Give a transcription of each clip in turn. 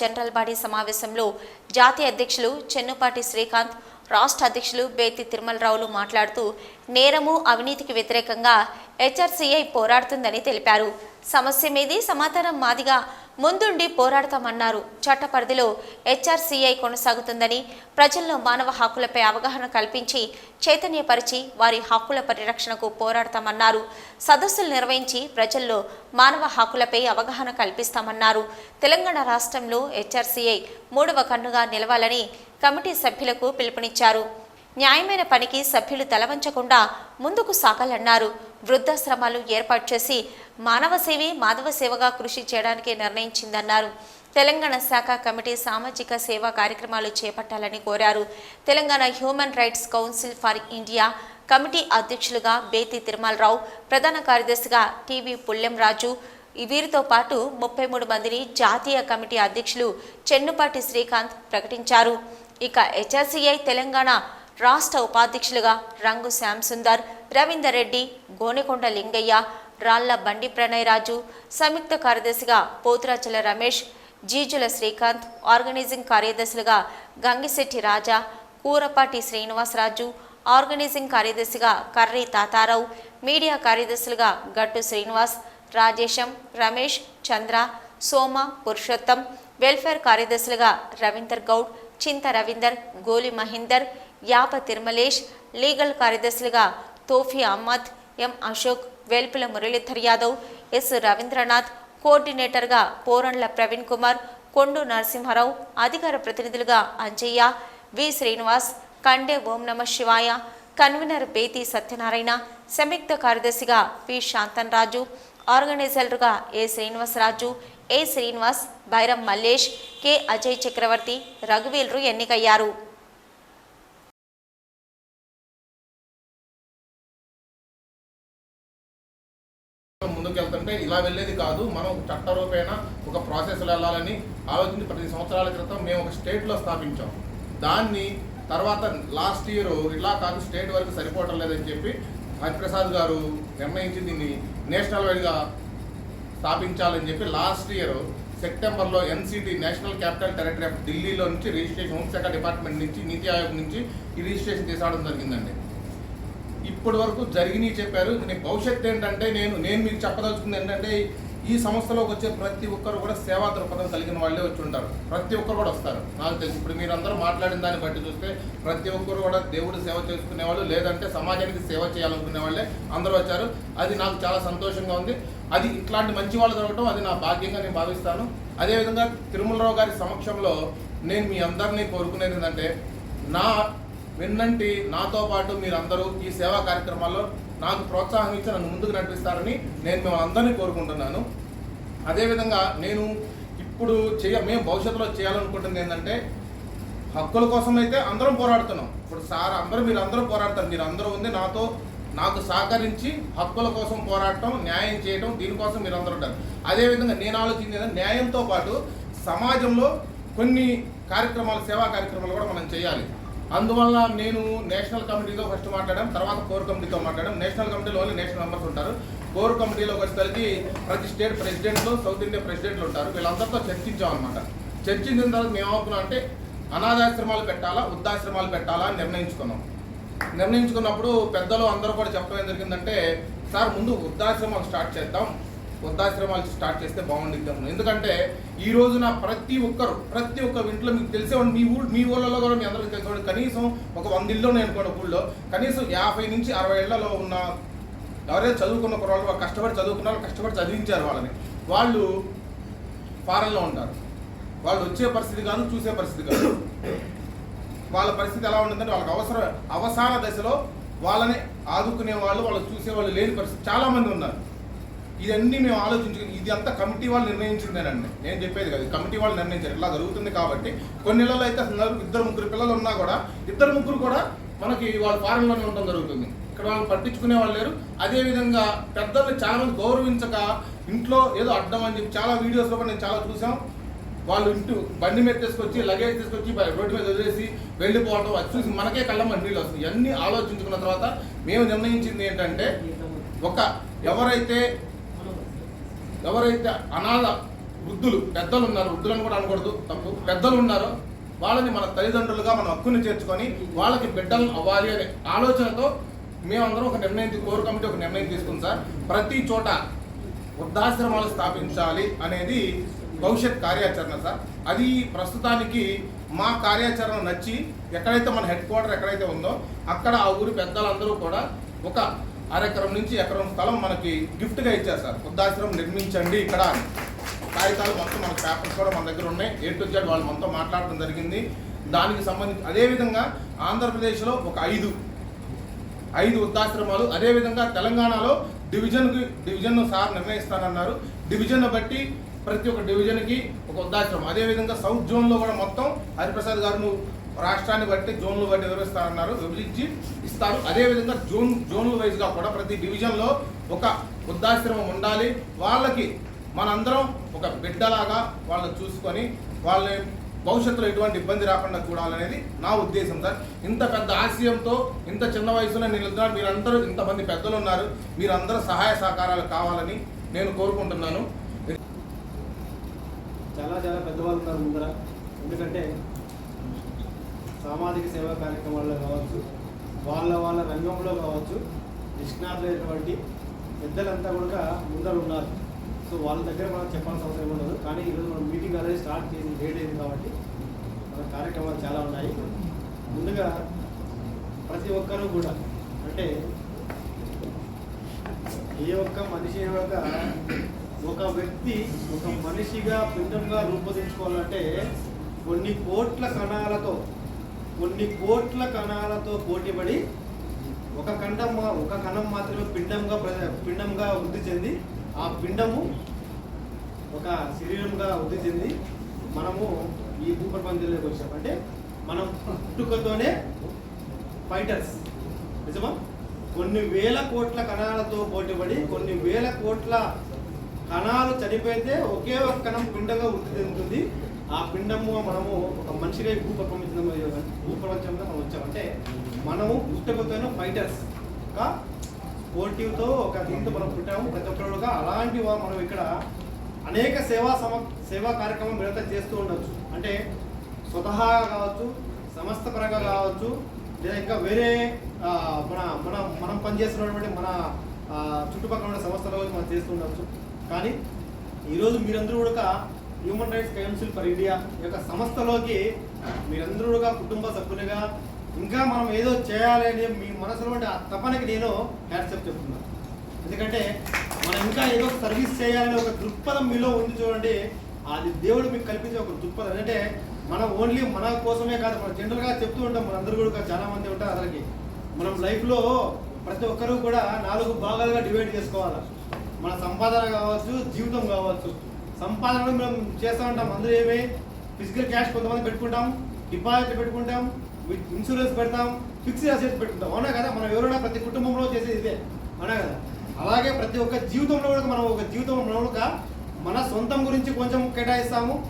General body సమావేశంలో జాతీయ అధ్యక్షులు చెన్నుపాటి శ్రీకాంత్ రాష్ట్ర అధ్యక్షులు బేతి తిరుమలరావులు మాట్లాడుతూ నేరము అవినీతికి వ్యతిరేకంగా హెచ్ఆర్సీఐ పోరాడుతుందని తెలిపారు. సమస్య మీది సమాధానం మాదిగా ముందుండి పోరాడతామన్నారు. చట్ట పరిధిలో హెచ్ఆర్సీఐ కొనసాగుతుందని ప్రజల్లో మానవ హక్కులపై అవగాహన కల్పించి చైతన్యపరిచి వారి హక్కుల పరిరక్షణకు పోరాడతామన్నారు. సదస్సులు నిర్వహించి ప్రజల్లో మానవ హక్కులపై అవగాహన కల్పిస్తామన్నారు. తెలంగాణ రాష్ట్రంలో హెచ్ఆర్సీఐ మూడవ కన్నుగా నిలవాలని కమిటీ సభ్యులకు పిలుపునిచ్చారు. న్యాయమైన పనికి సభ్యులు తలవంచకుండా ముందుకు సాగాలన్నారు. వృద్ధాశ్రమాలు ఏర్పాటు చేసి మానవ సేవి మాధవ సేవగా కృషి చేయడానికి నిర్ణయించిందన్నారు. తెలంగాణ శాఖ కమిటీ సామాజిక సేవా కార్యక్రమాలు చేపట్టాలని కోరారు. Telangana human rights council for India committee అధ్యక్షులుగా బేతి తిరుమలరావు ప్రధాన కార్యదర్శిగా టీవీ పుల్లెంరాజు. వీరితో పాటు ముప్పై మూడు మందిని జాతీయ కమిటీ అధ్యక్షులు చెన్నుపాటి శ్రీకాంత్ ప్రకటించారు. ఇక హెచ్ఆర్సీఐ తెలంగాణ రాష్ట్ర ఉపాధ్యక్షులుగా రంగు శ్యాంసుందర్ రవీందర్ రెడ్డి గోనెకొండ లింగయ్య రాళ్ళ బండి ప్రణయ్ రాజు సంయుక్త కార్యదర్శిగా పోతురాచల రమేష్ జీజుల శ్రీకాంత్ ఆర్గనైజింగ్ కార్యదర్శులుగా గంగిశెట్టి రాజా కూరపాటి శ్రీనివాసరాజు ఆర్గనైజింగ్ కార్యదర్శిగా కర్రీ తాతారావు మీడియా కార్యదర్శులుగా గట్టు శ్రీనివాస్ రాజేశం రమేష్ చంద్ర సోమ పురుషోత్తం వెల్ఫేర్ కార్యదర్శులుగా రవీందర్ గౌడ్ చింత రవీందర్ గోలి మహేందర్ యాప తిరుమలేష్ లీగల్ కార్యదర్శులుగా తోఫీ అహ్మద్ ఎం అశోక్ వేల్పుల మురళీధర్ యాదవ్ ఎస్ రవీంద్రనాథ్ కోఆర్డినేటర్గా పోరండ్ల ప్రవీణ్ కుమార్ కొండు నరసింహారావు అధికార ప్రతినిధులుగా అంజయ్య వి శ్రీనివాస్ కండే ఓం నమ శివాయ కన్వీనర్ బేతి సత్యనారాయణ సంయుక్త కార్యదర్శిగా P Shantan Raju ఆర్గనైజర్లుగా A Srinivasaraju A Srinivas Bairam Mallesh K Ajay Chakravarthy రఘువీల్రు ఎన్నికయ్యారు. ఇలా వెళ్ళేది కాదు. మనం చట్టరూపేణ ఒక ప్రాసెస్లో వెళ్ళాలని ఆలోచించి ప్రతి సంవత్సరాల క్రితం మేము ఒక స్టేట్లో స్థాపించాం. దాన్ని తర్వాత లాస్ట్ ఇయర్ ఇలా కాదు స్టేట్ వరకు సరిపోవటం లేదని చెప్పి హరిప్రసాద్ గారు నిర్ణయించి దీన్ని నేషనల్ వైడ్గా స్థాపించాలని చెప్పి లాస్ట్ ఇయర్ సెప్టెంబర్లో NCT national capital territory of ఢిల్లీలో నుంచి రిజిస్ట్రేషన్ హోంశాఖ డిపార్ట్మెంట్ నుంచి నీతి ఆయోగ్ నుంచి ఈ రిజిస్ట్రేషన్ తీసుకోవడం జరిగిందండి. ఇప్పటి వరకు జరిగినాయి చెప్పారు. నేను భవిష్యత్తు ఏంటంటే నేను నేను మీకు చెప్పదలుచుకుంది ఏంటంటే ఈ సంస్థలోకి వచ్చే ప్రతి ఒక్కరు కూడా సేవా దృక్పథం కలిగిన వాళ్ళే వచ్చి ఉంటారు. ప్రతి ఒక్కరు కూడా వస్తారు. నాకు తెలిసి. ఇప్పుడు మీరు మాట్లాడిన దాన్ని బట్టి చూస్తే ప్రతి ఒక్కరు కూడా దేవుడు సేవ చేసుకునే వాళ్ళు లేదంటే సమాజానికి సేవ చేయాలనుకునే వాళ్ళే అందరూ వచ్చారు. అది నాకు చాలా సంతోషంగా ఉంది. అది ఇట్లాంటి మంచి వాళ్ళు దొరకటం అది నా భాగ్యంగా నేను భావిస్తాను. అదేవిధంగా తిరుమలరావు గారి సమక్షంలో నేను మీ అందరినీ కోరుకునేది ఏంటంటే నా విన్నంటి నాతో పాటు మీరందరూ ఈ సేవా కార్యక్రమాల్లో నాకు ప్రోత్సాహం ఇచ్చి నన్ను ముందుకు నడిపిస్తారని నేను మిమ్మల్ని అందరినీ కోరుకుంటున్నాను. అదేవిధంగా నేను ఇప్పుడు చేయ మేము భవిష్యత్తులో చేయాలనుకుంటుంది ఏంటంటే హక్కుల కోసం అయితే అందరం పోరాడుతున్నాం. ఇప్పుడు సార్ అందరూ మీరు అందరూ పోరాడతారు. మీరు అందరూ ఉంది నాతో నాకు సహకరించి హక్కుల కోసం పోరాడటం న్యాయం చేయడం దీనికోసం మీరు అందరూ ఉంటారు. అదేవిధంగా నేను ఆలోచించిన న్యాయంతో పాటు సమాజంలో కొన్ని కార్యక్రమాలు సేవా కార్యక్రమాలు కూడా మనం చేయాలి. అందువల్ల నేను నేషనల్ కమిటీతో ఫస్ట్ మాట్లాడాం తర్వాత కోర్ కమిటీతో మాట్లాడాం. నేషనల్ కమిటీలో ఓన్లీ నేషనల్ మెంబర్స్ ఉంటారు. కోర్ కమిటీలో వచ్చేసరికి ప్రతి స్టేట్ ప్రెసిడెంట్లు సౌత్ ఇండియా ప్రెసిడెంట్లు ఉంటారు. వీళ్ళందరితో చర్చించాం అనమాట చర్చించిన తర్వాత మేము అంటే అనాథాశ్రమాలు పెట్టాలా వృద్ధాశ్రమాలు పెట్టాలా అని నిర్ణయించుకున్నాం. నిర్ణయించుకున్నప్పుడు పెద్దలు అందరూ కూడా చెప్పడం ఏం జరిగిందంటే సార్ ముందు వృద్ధాశ్రమాలు స్టార్ట్ చేద్దాం. వృద్ధాశ్రమాలు స్టార్ట్ చేస్తే బాగుండిద్ది ఎందుకంటే ఈ రోజున ప్రతి ఒక్కరు ప్రతి ఒక్క ఇంట్లో మీకు తెలిసేవాడు మీ ఊరు మీ ఊళ్ళలో కూడా మీ అందరికీ తెలిసేవాడు కనీసం ఒక వంద ఇల్లు నేను కూడా ఊళ్ళో. కనీసం యాభై నుంచి అరవై ఏళ్ళలో ఉన్న ఎవరైతే చదువుకున్న వాళ్ళు కష్టపడి చదువుకున్నారు కష్టపడి చదివించారు వాళ్ళని. వాళ్ళు ఫారెన్లో ఉంటారు. వాళ్ళు వచ్చే పరిస్థితి కాదు చూసే పరిస్థితి కాదు. వాళ్ళ పరిస్థితి ఎలా ఉంటుందంటే వాళ్ళకి అవసరం అవసాన దశలో వాళ్ళని ఆదుకునే వాళ్ళు వాళ్ళు చూసే వాళ్ళు లేని పరిస్థితి. చాలామంది ఉన్నారు. ఇదన్నీ మేము ఆలోచించుకుని ఇది అంతా కమిటీ వాళ్ళు నిర్ణయించిందేనండి నేను చెప్పేది కాదు కమిటీ వాళ్ళు నిర్ణయించారు. ఇలా జరుగుతుంది కాబట్టి కొన్ని నెలలు అయితే అసలు ఇద్దరు ముగ్గురు పిల్లలు ఉన్నా కూడా ఇద్దరు ముగ్గురు కూడా మనకి వాళ్ళు ఫారెన్లోనే ఉండడం జరుగుతుంది. ఇక్కడ వాళ్ళు పట్టించుకునే వాళ్ళు లేరు. అదేవిధంగా పెద్దల్ని చాలా మంది గౌరవించక ఇంట్లో ఏదో అడ్డం అని చెప్పి చాలా వీడియోస్లో కూడా నేను చాలా చూసాం వాళ్ళు ఇంటూ బండి మీద తీసుకొచ్చి లగేజ్ తీసుకొచ్చి రోడ్డు మీద వదిలేసి వెళ్ళిపోవడం అది చూసి మనకే కళ్ళమ్మ నీళ్ళు వస్తుంది ఇవన్నీ ఆలోచించుకున్న తర్వాత మేము నిర్ణయించింది ఏంటంటే ఒక ఎవరైతే ఎవరైతే అనాథ వృద్ధులు పెద్దలు ఉన్నారు వృద్ధులను కూడా అనకూడదు తప్పు. పెద్దలు ఉన్నారు వాళ్ళని మన తల్లిదండ్రులుగా మన హక్కుని చేర్చుకొని వాళ్ళకి బిడ్డలు అవ్వాలి అనే ఆలోచనతో మేమందరం ఒక నిర్ణయం కోర్ కమిటీ ఒక నిర్ణయం తీసుకుంది సార్. ప్రతి చోట వృద్ధాశ్రమాలు స్థాపించాలి అనేది భవిష్యత్ కార్యాచరణ సార్. అది ప్రస్తుతానికి మా కార్యాచరణ నచ్చి ఎక్కడైతే మన హెడ్ క్వార్టర్ ఎక్కడైతే ఉందో అక్కడ ఆ ఊరి పెద్దలందరూ కూడా ఒక అరెకరం నుంచి ఎకరం స్థలం మనకి గిఫ్ట్గా ఇచ్చారు సార్ వృద్ధాశ్రమం నిర్మించండి ఇక్కడ కాగితాలు మొత్తం మన పేపర్స్ కూడా మన దగ్గర ఉన్నాయి. ఏ టు జెడ్ వాళ్ళు మొత్తం మాట్లాడడం జరిగింది. దానికి సంబంధించి అదేవిధంగా ఆంధ్రప్రదేశ్లో ఒక ఐదు ఐదు వృద్ధాశ్రమాలు అదేవిధంగా తెలంగాణలో డివిజన్కి డివిజన్ను సార్ నిర్ణయిస్తానన్నారు. డివిజన్ను బట్టి ప్రతి ఒక్క డివిజన్కి ఒక వృద్ధాశ్రమం. అదేవిధంగా సౌత్ జోన్లో కూడా మొత్తం హరిప్రసాద్ గారు రాష్ట్రాన్ని బట్టి జోన్లు బట్టి వివరిస్తారన్నారు విభజించి ఇస్తారు. అదేవిధంగా జోన్ జోన్ల వైజ్గా కూడా ప్రతి డివిజన్లో ఒక వృద్ధాశ్రమం ఉండాలి. వాళ్ళకి మనందరం ఒక బిడ్డలాగా వాళ్ళని చూసుకొని వాళ్ళని భవిష్యత్తులో ఎటువంటి ఇబ్బంది రాకుండా చూడాలనేది నా ఉద్దేశం సార్. ఇంత పెద్ద ఆశయంతో ఇంత చిన్న వయసులో నేను వెళ్తున్నాను. మీరందరూ ఇంతమంది పెద్దలు ఉన్నారు. మీరందరూ సహాయ సహకారాలు కావాలని నేను కోరుకుంటున్నాను. చాలా చాలా పెద్దవాళ్ళు ఉన్నారు ముందర. ఎందుకంటే సామాజిక సేవా కార్యక్రమాల్లో కావచ్చు వాళ్ళ వాళ్ళ రంగంలో కావచ్చు నిష్ణాతులైనటువంటి పెద్దలంతా కూడా ముందర ఉన్నారు సో వాళ్ళ దగ్గర మనం చెప్పాల్సిన అవసరం ఉండదు. కానీ ఈరోజు మనం మీటింగ్ అనేది స్టార్ట్ చేసి లేట్ అయింది కాబట్టి మన కార్యక్రమాలు చాలా ఉన్నాయి. ముందుగా ప్రతి ఒక్కరూ కూడా అంటే ఏ ఒక్క మనిషి యొక్క ఒక వ్యక్తి ఒక మనిషిగా పిండంగా రూపొందించుకోవాలంటే కొన్ని కోట్ల కణాలతో కొన్ని కోట్ల కణాలతో పోటీపడి ఒక ఖండం ఒక కణం మాత్రమే పిండంగా ప్ర- పిండంగా వృద్ధి చెంది ఆ పిండము ఒక శరీరంగా వృద్ధి చెంది మనము ఈ భూప్రపంచంలోకి వచ్చాం. అంటే మనం పుట్టుకతోనే ఫైటర్స్. నిజమా? కొన్ని వేల కోట్ల కణాలతో పోటీపడి కొన్ని వేల కోట్ల కణాలు చనిపోయితే ఒకే ఒక కణం పిండగా వృద్ధి చెందుతుంది. ఆ పిండము మనము ఒక మనిషిగా ఈ భూప్రపంచంలో మనం వచ్చాం. అంటే మనము పుట్టుకతోనే ఫైటర్స్ ఒక స్పోర్టివ్తో ఒక దీంతో మనం పుట్టాము. ప్రతి ఒక్కరుగా అలాంటి మనం ఇక్కడ అనేక సేవా సమ సేవా కార్యక్రమం నిరంతరం చేస్తూ ఉండొచ్చు. అంటే స్వతహాగా కావచ్చు సంస్థ పరంగా కావచ్చు లేదా ఇంకా వేరే మన మన మనం పనిచేస్తున్నటువంటి మన చుట్టుపక్కల ఉన్న సంస్థల గురించి మనం చేస్తూ ఉండవచ్చు కానీ ఈరోజు మీరందరూ కూడా human rights council for India యొక్క సంస్థలోకి మీరందరూ కూడా కుటుంబ సభ్యులుగా ఇంకా మనం ఏదో చేయాలి అని మీ మనసులో ఉండే ఆ తపనకి నేను హ్యాట్సప్ చెప్తున్నాను ఎందుకంటే మనం ఇంకా ఏదో ఒక సర్వీస్ చేయాలనే ఒక దృక్పథం మీలో ఉంది చూడండి అది దేవుడు మీకు కల్పించే ఒక దృక్పథం. అంటే మనం ఓన్లీ మన కోసమే కాదు మనం జనరల్గా చెప్తూ ఉంటాం మనందరూ కూడా చాలా మంది ఉంటారు అందరికి. మనం లైఫ్లో ప్రతి ఒక్కరూ కూడా నాలుగు భాగాలుగా డివైడ్ చేసుకోవాలి? మన సంపాదన కావచ్చు జీవితం కావచ్చు. సంపాదన కూడా మనం చేస్తూ ఉంటాం. అందరూ ఏమి? ఫిజికల్ క్యాష్ కొంతమంది పెట్టుకుంటాం. డిపాజిట్ పెట్టుకుంటాం. విత్ ఇన్సూరెన్స్ పెడతాం. ఫిక్స్డ్ అసెట్స్ పెట్టుకుంటాం. అవునా కదా? మనం ఎవరైనా ప్రతి కుటుంబంలో చేసేది ఇదే. అవునా కదా? అలాగే ప్రతి ఒక్క జీవితంలో కూడా మనం ఒక జీవితంలో కూడా మన సొంతం గురించి కొంచెం కేటాయిస్తాము.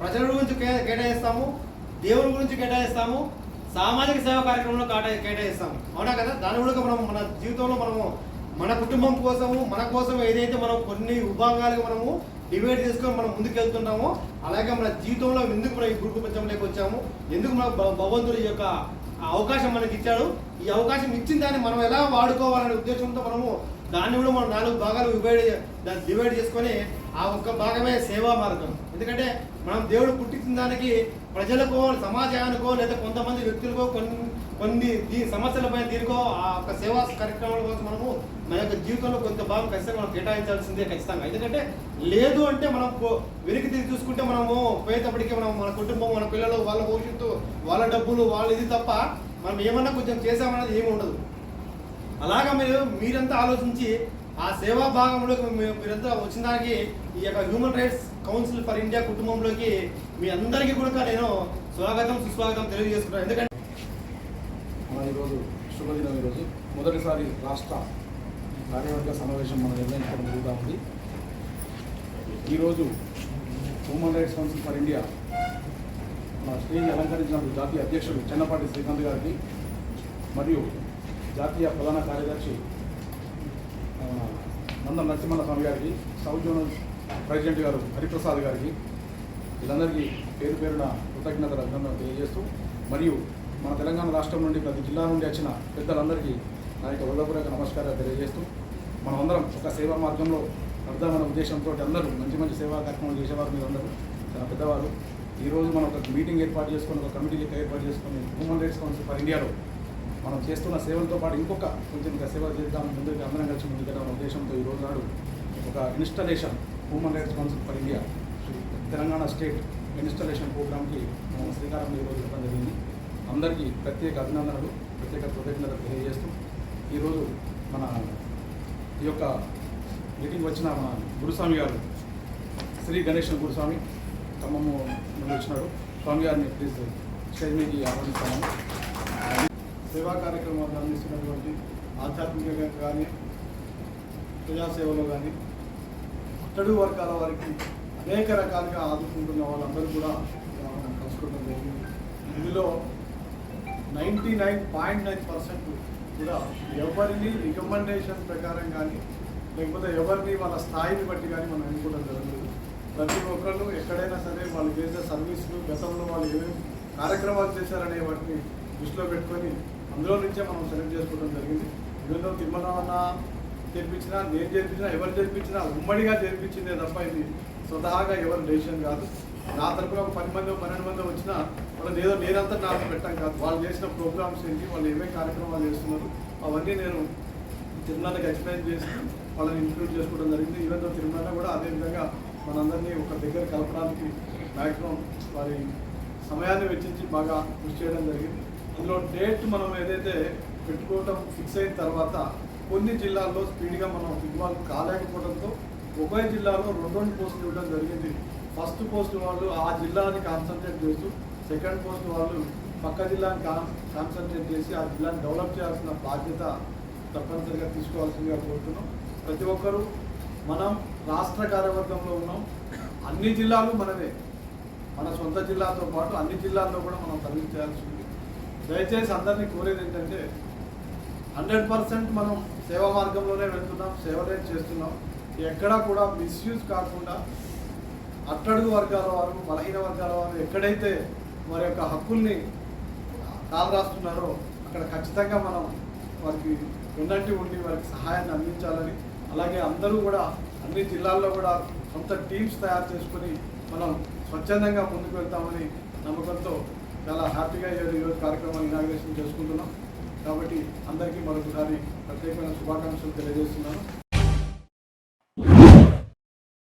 ప్రజల గురించి కే- కేటాయిస్తాము. దేవుని గురించి కేటాయిస్తాము. సామాజిక సేవా కార్యక్రమంలో కేటా కేటాయిస్తాము. అవునా కదా? దాని కూడా మనం మన జీవితంలో మనము మన కుటుంబం కోసము మన కోసం ఏదైతే మనం కొన్ని విభాగాలుగా మనము డివైడ్ చేసుకొని మనం ముందుకు వెళ్తున్నామో అలాగే మన జీవితంలో ఎందుకు మనం ఈ గురు ప్రపంచంలోకి వచ్చాము? ఎందుకు మన భగవంతుడి యొక్క అవకాశం మనకి ఇచ్చాడు? ఈ అవకాశం ఇచ్చిన దాన్ని మనం ఎలా వాడుకోవాలనే ఉద్దేశంతో మనము దాన్ని కూడా మనం నాలుగు భాగాలు డివైడ్ దాన్ని డివైడ్ చేసుకొని ఆ ఒక్క భాగమే సేవా మార్గం. ఎందుకంటే మనం దేవుడు పుట్టించిన దానికి ప్రజలకో సమాజానికో లేదా కొంతమంది వ్యక్తులకో కొన్ని కొన్ని దీని సమస్యలపై దీనికో ఆ యొక్క సేవా కార్యక్రమాల కోసం మనము మన యొక్క జీవితంలో కొంత భాగం ఖచ్చితంగా మనం కేటాయించాల్సిందే ఖచ్చితంగా. ఎందుకంటే లేదు అంటే మనం వెనక్కి తిరిగి చూసుకుంటే మనము పోయేటప్పటికీ మనం మన కుటుంబం మన పిల్లలు వాళ్ళ భవిష్యత్తు వాళ్ళ డబ్బులు వాళ్ళ ఇది తప్ప మనం ఏమన్నా కొంచెం చేసామన్నది ఏమి ఉండదు. అలాగా మీరు మీరంతా ఆలోచించి ఆ సేవా భాగంలోకి మీరంతా వచ్చిన దానికి ఈ యొక్క human rights council for India కుటుంబంలోకి మీ అందరికీ కూడా నేను స్వాగతం సుస్వాగతం తెలియజేసుకున్నాను ఎందుకంటే మన ఈరోజు శుభదినం ఈరోజు. మొదటిసారి రాష్ట్ర కార్యవర్గ సమావేశం మనం నిర్ణయించడం జరుగుతూ ఉంది. ఈరోజు human rights council for India మా స్టేజ్ అలంకరించిన జాతీయ అధ్యక్షుడు చెన్నపాటి శ్రీకాంత్ గారికి మరియు జాతీయ ప్రధాన కార్యదర్శి ఆ, నందం నరసింహ స్వామి గారికి సౌత్ జోనల్ ప్రెసిడెంట్ గారు హరిప్రసాద్ గారికి వీళ్ళందరికీ పేరు పేరున కృతజ్ఞతలు అభినందనలు తెలియజేస్తూ మరియు మన తెలంగాణ రాష్ట్రం నుండి ప్రతి జిల్లా నుండి వచ్చిన పెద్దలందరికీ నా యొక్క హృదయపూర్వక నమస్కారాలు తెలియజేస్తూ మనమందరం ఒక సేవా మార్గంలో అర్థమైన ఉద్దేశంతో అందరూ మంచి మంచి సేవా కార్యక్రమాలు చేసేవారు మీరు అందరూ చాలా పెద్దవారు. ఈరోజు మనం ఒక మీటింగ్ ఏర్పాటు చేసుకొని ఒక కమిటీ ఏర్పాటు చేసుకొని హ్యూమన్ రైట్స్ కౌన్సిల్ ఫర్ ఇండియాలో మనం చేస్తున్న సేవలతో పాటు ఇంకొక కొంచెం ఇంకా సేవ చేద్దాం ముందుకు అందరం కలిసి ముందుకెళ్ళాలన్న ఉద్దేశంతో ఈ రోజు నాడు ఒక installation human rights council for India Telangana state installation ప్రోగ్రామ్కి మనం శ్రీకారం ఈరోజు ఇవ్వడం జరిగింది. అందరికీ ప్రత్యేక అభినందనలు ప్రత్యేక కృతజ్ఞతలు తెలియజేస్తూ ఈరోజు మన ఈ యొక్క మీటింగ్ వచ్చిన మన గురుస్వామి గారు శ్రీ గణేశన్ గురుస్వామి ఖమ్మము నుండి వచ్చినాడు స్వామి గారిని ప్లీజ్ స్టేజ్ మీదకి ఆహ్వానిస్తాము. సేవా కార్యక్రమాలు అందిస్తున్నటువంటి ఆధ్యాత్మికంగా కానీ ప్రజాసేవలో కానీ అట్టడు వర్గాల వారికి అనేక రకాలుగా ఆదుకుంటున్న వాళ్ళందరూ కూడా మనం కలుసుకోవడం జరిగింది. ఇందులో ninety nine point nine percent కూడా ఎవరిని రికమెండేషన్ ప్రకారం కానీ లేకపోతే ఎవరిని వాళ్ళ స్థాయిని బట్టి కానీ మనం ఎన్నుకోవడం జరగలేదు ప్రతి ఒక్కళ్ళు ఎక్కడైనా సరే వాళ్ళు చేసే సర్వీసులు గతంలో వాళ్ళు ఏమేమి కార్యక్రమాలు చేశారనే వాటిని దృష్టిలో పెట్టుకొని అందులో నుంచే మనం సెలెక్ట్ చేసుకోవడం జరిగింది. ఇందులో తిరుమలవన్న చేర్పించినా నేను చేర్పించినా ఎవరు చేర్పించినా ఉమ్మడిగా చేర్పించిందే తప్ప ఇది స్వతహాగా ఎవరి డెసిషన్ కాదు. నా తరపున ఒక పది మంది పన్నెండు మంది వచ్చినా వాళ్ళని ఏదో నేనంతా నాకు పెట్టాం కాదు. వాళ్ళు చేసిన ప్రోగ్రామ్స్ ఏంటి వాళ్ళు ఏమేమి కార్యక్రమాలు చేస్తున్నారు అవన్నీ నేను తిరుమలకి ఎక్స్ప్లెయిన్ చేసి వాళ్ళని ఇంక్లూడ్ చేసుకోవడం జరిగింది. ఈవెన్ తిరుమల కూడా అదేవిధంగా మనందరినీ ఒక దగ్గర కలపడానికి మ్యాక్సిమం వారి సమయాన్ని వెచ్చించి బాగా కృషి చేయడం జరిగింది. ఇందులో డేట్ మనం ఏదైతే పెట్టుకోవటం ఫిక్స్ అయిన తర్వాత కొన్ని జిల్లాల్లో స్పీడ్గా మనం ఇన్వాల్వ్ కాలేకపోవడంతో ఒకే జిల్లాలో రెండు రెండు పోస్టులు ఇవ్వడం జరిగింది. ఫస్ట్ పోస్ట్ వాళ్ళు ఆ జిల్లాని కాన్సన్ట్రేట్ చేస్తూ సెకండ్ పోస్ట్ వాళ్ళు పక్క జిల్లాని కాన్ కాన్సన్ట్రేట్ చేసి ఆ జిల్లాని డెవలప్ చేయాల్సిన బాధ్యత తప్పనిసరిగా తీసుకోవాల్సిందిగా కోరుతున్నాం. ప్రతి ఒక్కరూ మనం రాష్ట్ర కార్యవర్గంలో ఉన్నాం. అన్ని జిల్లాలు మనమే మన సొంత జిల్లాతో పాటు అన్ని జిల్లాల్లో కూడా మనం సర్వీస్ చేయాల్సి ఉంది. దయచేసి అందరినీ కోరేది ఏంటంటే హండ్రెడ్ పర్సెంట్ మనం సేవా మార్గంలోనే వెళ్తున్నాం సేవలే చేస్తున్నాం. ఎక్కడా కూడా మిస్యూజ్ కాకుండా అట్టడుగు వర్గాల వారు బలహీన వర్గాల వారు ఎక్కడైతే వారి యొక్క హక్కుల్ని కాలు రాస్తున్నారో అక్కడ ఖచ్చితంగా మనం వారికి ఉన్నట్టు ఉండి వారికి సహాయాన్ని అందించాలని అలాగే అందరూ కూడా అన్ని జిల్లాల్లో కూడా సొంత టీమ్స్ తయారు చేసుకొని మనం స్వచ్ఛందంగా ముందుకు వెళ్తామని నమ్మకంతో చాలా హ్యాపీగా ఈరోజు ఈరోజు కార్యక్రమాన్ని ఇనాగ్రేషన్ చేసుకుంటున్నాం. కాబట్టి అందరికీ మరొకసారి ప్రత్యేకమైన శుభాకాంక్షలు తెలియజేస్తున్నాను.